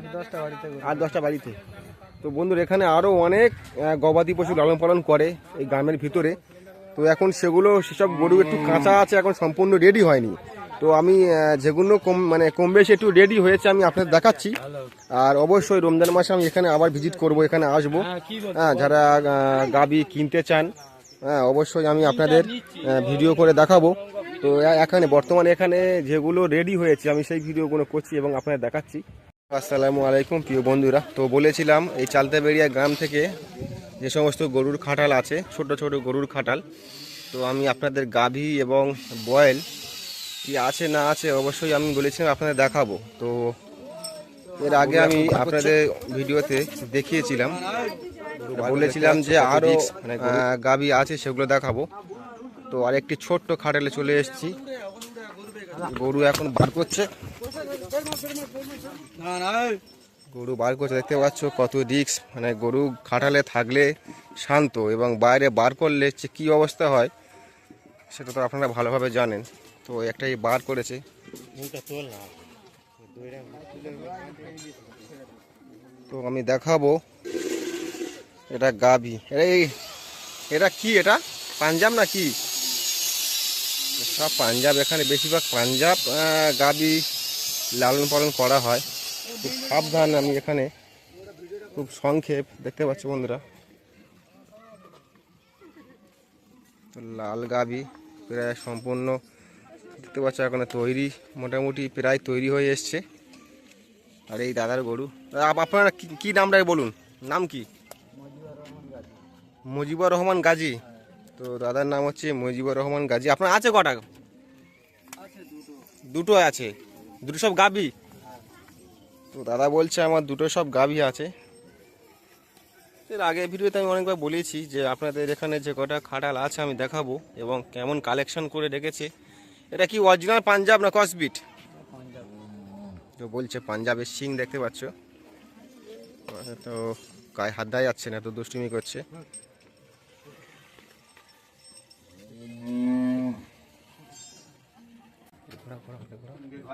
আট দশটা বাড়িতে গরু। আট দশটা বাড়িতে। তো বন্ধুরা এখানে আরও অনেক গবাদি পশু লালন পালন করে এই গ্রামের ভিতরে। তো এখন সেগুলো সেসব গরু একটু কাঁচা আছে এখন সম্পূর্ণ রেডি হয়নি। তো আমি যেগুলো কম মানে কম বেশি একটু রেডি হয়েছে আমি আপনাদের দেখাচ্ছি। আর অবশ্যই রমজান মাসে আমি এখানে আবার ভিজিট করব এখানে আসব। হ্যাঁ যারা আহ, গাবি কিনতে চান হ্যাঁ অবশ্যই আমি আপনাদের ভিডিও করে দেখাবো। তো এখানে বর্তমানে এখানে যেগুলো রেডি হয়েছে আমি সেই ভিডিওগুলো করছি এবং আপনাদের দেখাচ্ছি। আসসালামু আলাইকুম প্রিয় বন্ধুরা। তো বলেছিলাম এই চালতাবেড়িয়া গ্রাম থেকে যে সমস্ত গরুর খাটাল আছে ছোট ছোট গরুর খাটাল তো আমি আপনাদের গাভী এবং বয়েল কি আছে না আছে অবশ্যই আমি বলেছিলাম আপনাদের দেখাবো। তো এর আগে আমি আপনাদের ভিডিওতে দেখিয়েছিলাম বলেছিলাম যে আরও গাভী আছে সেগুলো দেখাবো। তো আরেকটি ছোট্ট খাটালে চলে এসেছি। গরু এখন বার করছে। গরু বার করছে, দেখতে পাচ্ছ কত রিক্স মানে গরু খাটালে থাকলে শান্ত এবং বাইরে বার করলে যে কী অবস্থা হয়, সেটা তো আপনারা ভালোভাবে জানেন। তো একটাই বার করেছে। তো আমি দেখাবো, এটা গাভি। এটা এই এটা কি এটা? পাঞ্জাব না কি সব পাঞ্জাব, এখানে বেশিরভাগ পাঞ্জাব গাভি। লালন পালন করা হয়। খুব সাবধান আমি এখানে। খুব সংক্ষেপ, দেখতে পাচ্ছি বন্ধুরা। তো লাল গাভি প্রায় সম্পূর্ণ, দেখতে পাচ্ছ এখানে তৈরি, মোটামুটি প্রায় তৈরি হয়ে এসছে। আর এই দাদার গরু। আপনারা কি- কি নামটা বলুন? নাম কি? মুজিবুর রহমান গাজী। তো দাদার নাম হচ্ছে মুজিবুর রহমান গাজী। আপনার আছে কটা? দুটো আছে। দুটো সব গাবি তো দাদা বলছে আমার দুটো সব গাভী আছে। এর আগে ভিডিওতে আমি অনেকবার বলেছি যে আপনাদের এখানে যে কটা খাটাল আছে আমি দেখাবো এবং কেমন কালেকশন করে রেখেছে। এটা কি অরিজিনাল পাঞ্জাব না কসবিট তো বলছে পাঞ্জাবের সিং দেখতে পাচ্ছ। তো গায়ে হাত দেওয়া যাচ্ছে না, এত দুষ্টুমি করছে।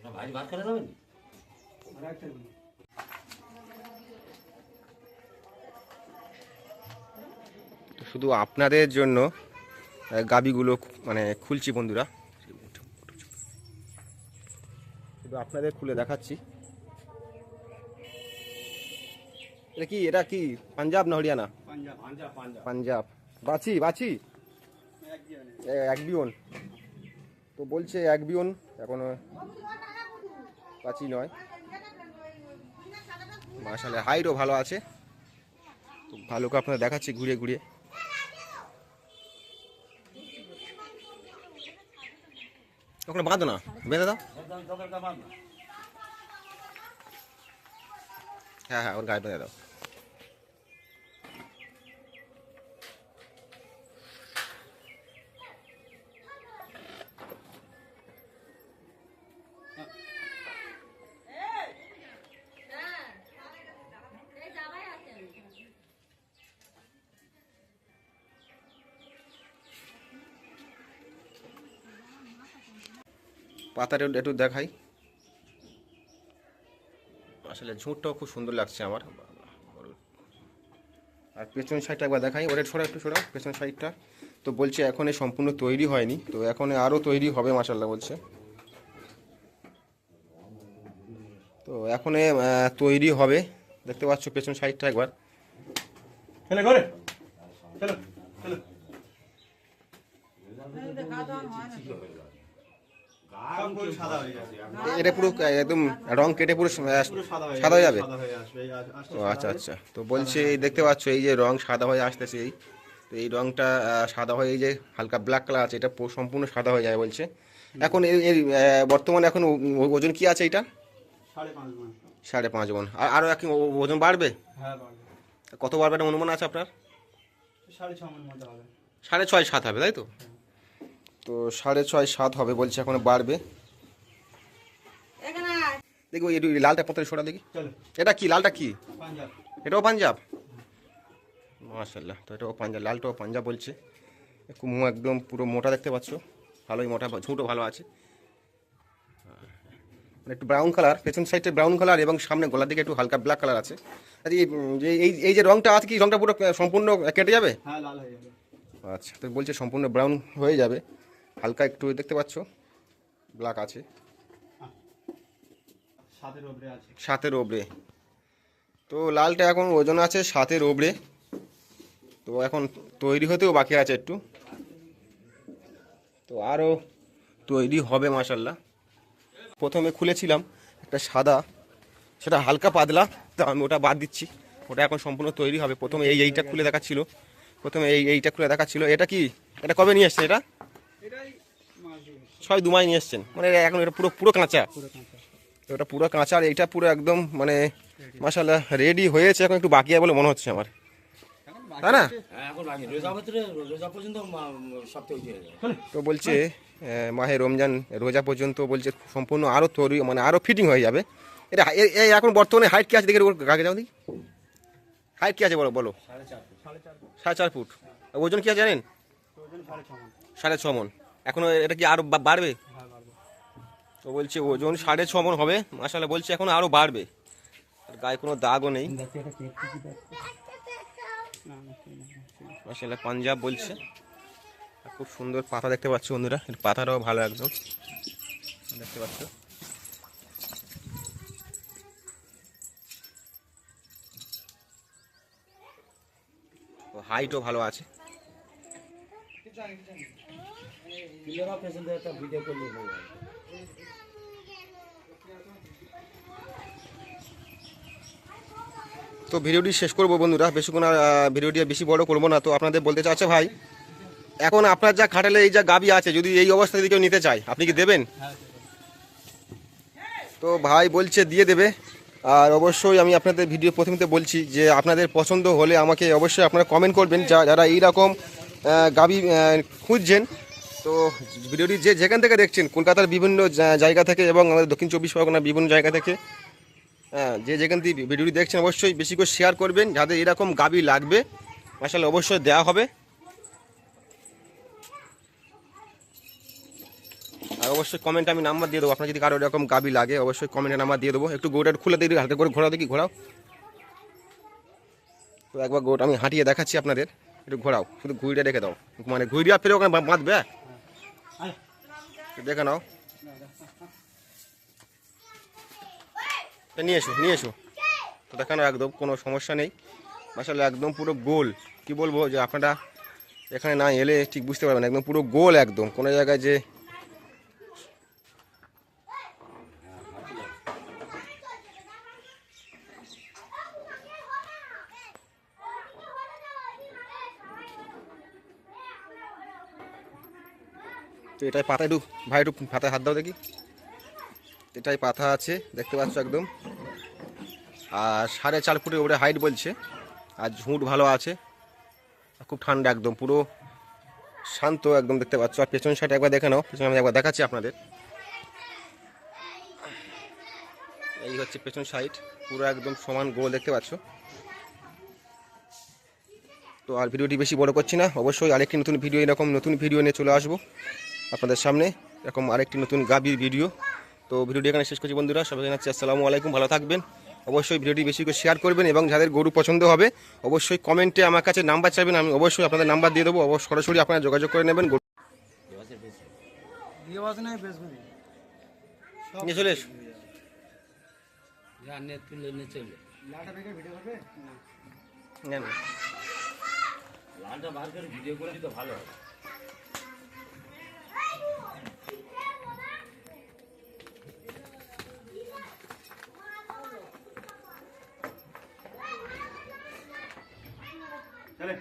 ভাই ভাত করে যাবেন শুধু আপনাদের জন্য গাবিগুলো মানে খুলছি বন্ধুরা শুধু আপনাদের খুলে দেখাচ্ছি। এটা কি? এটা কি? পাঞ্জাব না হরিয়ানা? পাঞ্জাব। বাছি বাছি। এক বিয়ন তো বলছে এক বিয়ন এখনও বাছি নয়। মাসালে হাইটও ভালো আছে। তো ভালো করে আপনাদের দেখাচ্ছি ঘুরিয়ে ঘুরিয়ে। ওখানে বাঁধো না? বেঁধে দাও। হ্যাঁ হ্যাঁ ওর গায়ে বেঁধে দাও। পাতাটা একটু- দেখাই। আসলে ঝুঁটটাও খুব সুন্দর লাগছে আমার। আর পেছন সাইডটা একবার দেখাই। ওটা ছোড়া একটু ছোড়া পেছন সাইডটা। তো বলছে এখন এ সম্পূর্ণ তৈরি হয়নি। তো এখন আরও তৈরি হবে মাসাল্লাহ বলছে। তো এখন তৈরি হবে। দেখতে পাচ্ছ পেছন সাইডটা একবার। চলে করে চলো চলো সব গরু সাদা হয়ে যাবে এটা পুরো একদম রং কেটে পুরো সাদা হয়ে যাবে। হয়ে ও আচ্ছা আচ্ছা। তো বলছে এই দেখতে পাচ্ছ এই যে রং সাদা হয়ে আসতেছে এই। তো এই রংটা সাদা হয়ে এই যে হালকা ব্ল্যাক কালার আছে এটা সম্পূর্ণ সাদা হয়ে যায় বলছে। এখন এর বর্তমানে এখন ওজন কি আছে এটা? সাড়ে পাঁচ মন আর আরও এক ও- ওজন বাড়বে? হ্যাঁ কত বাড়বে একটা অনুমান আছে আপনার? সাড়ে ছয় সাত হবে তাই তো? তো সাড়ে ছয় সাত হবে বলছে এখন বাড়বে। দেখব ওই লালটা পত্রে সরা দেখি। এটা কি লালটা কি? এটাও পাঞ্জাব? মাশাল্লাহ তো এটাও পাঞ্জাব লালটাও পাঞ্জাব বলছে। একটু মুখ একদম পুরো মোটা দেখতে পাচ্ছ। ভালোই মোটা ঝুঁটো ভালো আছে। মানে একটু ব্রাউন কালার পেছন সাইডে ব্রাউন কালার এবং সামনে গলার দিকে একটু হালকা ব্ল্যাক কালার আছে। আচ্ছা এই যে এই এই যে রংটা আছে কি রংটা পুরো সম্পূর্ণ কেটে যাবে? হ্যাঁ লাল হয়ে যাবে। আচ্ছা তো বলছে সম্পূর্ণ ব্রাউন হয়ে যাবে। হালকা একটু দেখতে পাচ্ছ। ব্ল্যাক আছে। সাতের ওপরে তো লালটা এখন ওজন আছে সাতের ওপরে তো এখন তৈরি হতেও বাকি আছে একটু। তো আরও তৈরি হবে মাসাল্লাহ প্রথমে খুলেছিলাম একটা সাদা সেটা হালকা পাতলা তো আমি ওটা বাদ দিচ্ছি। ওটা এখন সম্পূর্ণ তৈরি হবে। প্রথমে এই এইটা খুলে দেখাচ্ছিল। প্রথমে এই এইটা খুলে দেখাচ্ছিল। এটা কি? এটা কবে নিয়ে এসছে এটা? ছয় দু মাস নিয়ে এসছেন। মানে এখন এটা পুরো পুরো কাঁচা। ওটা পুরো কাঁচা আর এইটা পুরো একদম মানে মাসাল্লাহ রেডি হয়েছে। এখন একটু বাকি আছে বলে মনে হচ্ছে আমার। তাই না? হ্যাঁ হয়ে তো বলছে মাহে রমজান রোজা পর্যন্ত বলছে সম্পূর্ণ আরও তৈরি মানে আরও ফিটিং হয়ে যাবে। এটা এই এখন বর্তমানে হাইট কি আছে দেখে গাগে যাও দেখি। হাইট কি আছে বলো বলো। সাড়ে চার ফুট। ওজন কি আছে জানেন? ওজন সাড়ে ছ মন। এখনও এটা কি আরও বাড়বে? তো বলছে ওজন সাড়ে ছ মন হবে। মাসাল্লাহ বলছে এখন আরও বাড়বে। আর গায়ে কোনো দাগও নেই। মাসাল্লাহ পাঞ্জাব বলছে। খুব সুন্দর পাতা দেখতে পাচ্ছ বন্ধুরা। এর পাতাটাও ভালো একদম। দেখতে পাচ্ছ? হাইটও ভালো আছে। পেছনে একটা ভিডিও করলে হয়ে তো ভিডিওটি শেষ করব বন্ধুরা বেশিক্ষণ ভিডিওটি বেশি বড় করব না। তো আপনাদের বলতে চাচ্ছে ভাই, এখন আপনার যা খাটালে এই যা গাবি আছে, যদি এই অবস্থা যদি কেউ নিতে চায়, আপনি কি দেবেন? তো ভাই বলছে দিয়ে দেবে। আর অবশ্যই আমি আপনাদের ভিডিও প্রথমতে বলছি যে আপনাদের পছন্দ হলে আমাকে অবশ্যই আপনারা কমেন্ট করবেন। যারা এইরকম গাবি খুঁজছেন। তো ভিডিওটি যে যেখান থেকে দেখছেন, কলকাতার বিভিন্ন জায়গা থেকে এবং আমাদের দক্ষিণ চব্বিশ পরগনার বিভিন্ন জায়গা থেকে হ্যাঁ যে যেখান থেকে ভিডিওটি দেখছেন, অবশ্যই বেশি করে শেয়ার করবেন যাদের এরকম গাবি লাগবে। আসলে অবশ্যই দেওয়া হবে। আর অবশ্যই কমেন্টে আমি নাম্বার দিয়ে দেবো। আপনার যদি কারও এরকম গাবি লাগে, অবশ্যই কমেন্টে নাম্বার দিয়ে দেবো। একটু গোটা খুলে দিয়ে হালকা করে ঘোরাও দেখি, ঘোরাও। তো একবার গোট আমি হাঁটিয়ে দেখাচ্ছি আপনাদের। একটু ঘোরাও, শুধু ঘুরিটা রেখে দাও। মানে ঘুড়িয়া ফেলে ওখানে বাঁধবে? দেখে নাও। নিয়ে এসো নিয়ে এসো। তো দেখানো একদম কোনো সমস্যা নেই। মাসাল্লাহ একদম পুরো গোল। কি বলব যে আপনারা এখানে না এলে ঠিক বুঝতে পারবেন একদম পুরো গোল একদম। কোনো জায়গায় যে তো এটাই পাতা, একটু ভাই একটু পাতায় হাত দাও দেখি। এটাই পাতা আছে, দেখতে পাচ্ছ একদম। আর সাড়ে চার ফুটের উপরে হাইট বলছে, আর ঝুঁট ভালো আছে। খুব ঠান্ডা একদম, পুরো শান্ত একদম দেখতে পাচ্ছ। আর পেছন সাইড একবার দেখে নাও, পেছনে আমি একবার দেখাচ্ছি আপনাদের। এই হচ্ছে পেছন সাইড পুরো একদম সমান গোল দেখতে পাচ্ছ। তো আর ভিডিওটি বেশি বড় করছি না, অবশ্যই আরেকটি নতুন ভিডিও এরকম নতুন ভিডিও নিয়ে চলে আসব। আপনাদের সামনে। এরকম আরেকটি নতুন গাবির ভিডিও তো ভিডিওটি এখানে শেষ করছি বন্ধুরা। সবাই জানাচ্ছি আসসালামু আলাইকুম ভালো থাকবেন। অবশ্যই ভিডিওটি বেশি করে শেয়ার করবেন এবং যাদের গরু পছন্দ হবে অবশ্যই কমেন্টে আমার কাছে নাম্বার চাইবেন। আমি অবশ্যই আপনাদের নাম্বার দিয়ে দেবো। অবশ্যই সরাসরি আপনারা যোগাযোগ করে নেবেন। গরু চলে। লালটা বার করে ভিডিও করে দিতে ভালো। হয় চলে